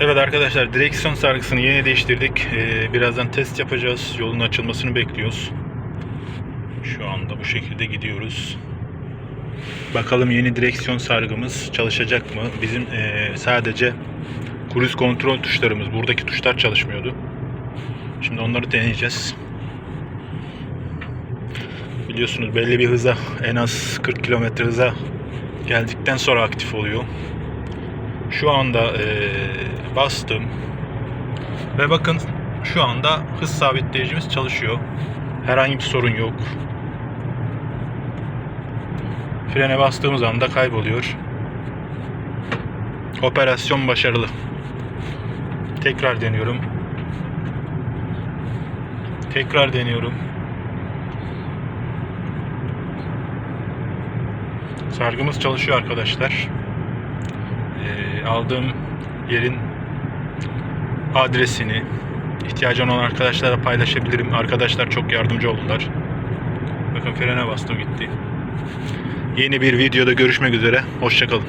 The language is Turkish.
Evet arkadaşlar direksiyon sargısını yeni değiştirdik. Ee, birazdan test yapacağız. Yolun açılmasını bekliyoruz. Şu anda bu şekilde gidiyoruz. Bakalım yeni direksiyon sargımız çalışacak mı? Bizim ee, sadece kruz kontrol tuşlarımız, buradaki tuşlar çalışmıyordu. Şimdi onları deneyeceğiz. Biliyorsunuz belli bir hıza, en az 40 km hıza geldikten sonra aktif oluyor. Şu anda eee, bastım. Ve bakın şu anda hız sabitleyicimiz çalışıyor. Herhangi bir sorun yok. Frene bastığımız anda kayboluyor. Operasyon başarılı. Tekrar deniyorum. Tekrar deniyorum. Sargımız çalışıyor arkadaşlar. Aldığım yerin adresini ihtiyacı olan arkadaşlara paylaşabilirim. Arkadaşlar çok yardımcı oldular. Bakın frene bastım gitti. Yeni bir videoda görüşmek üzere. Hoşçakalın.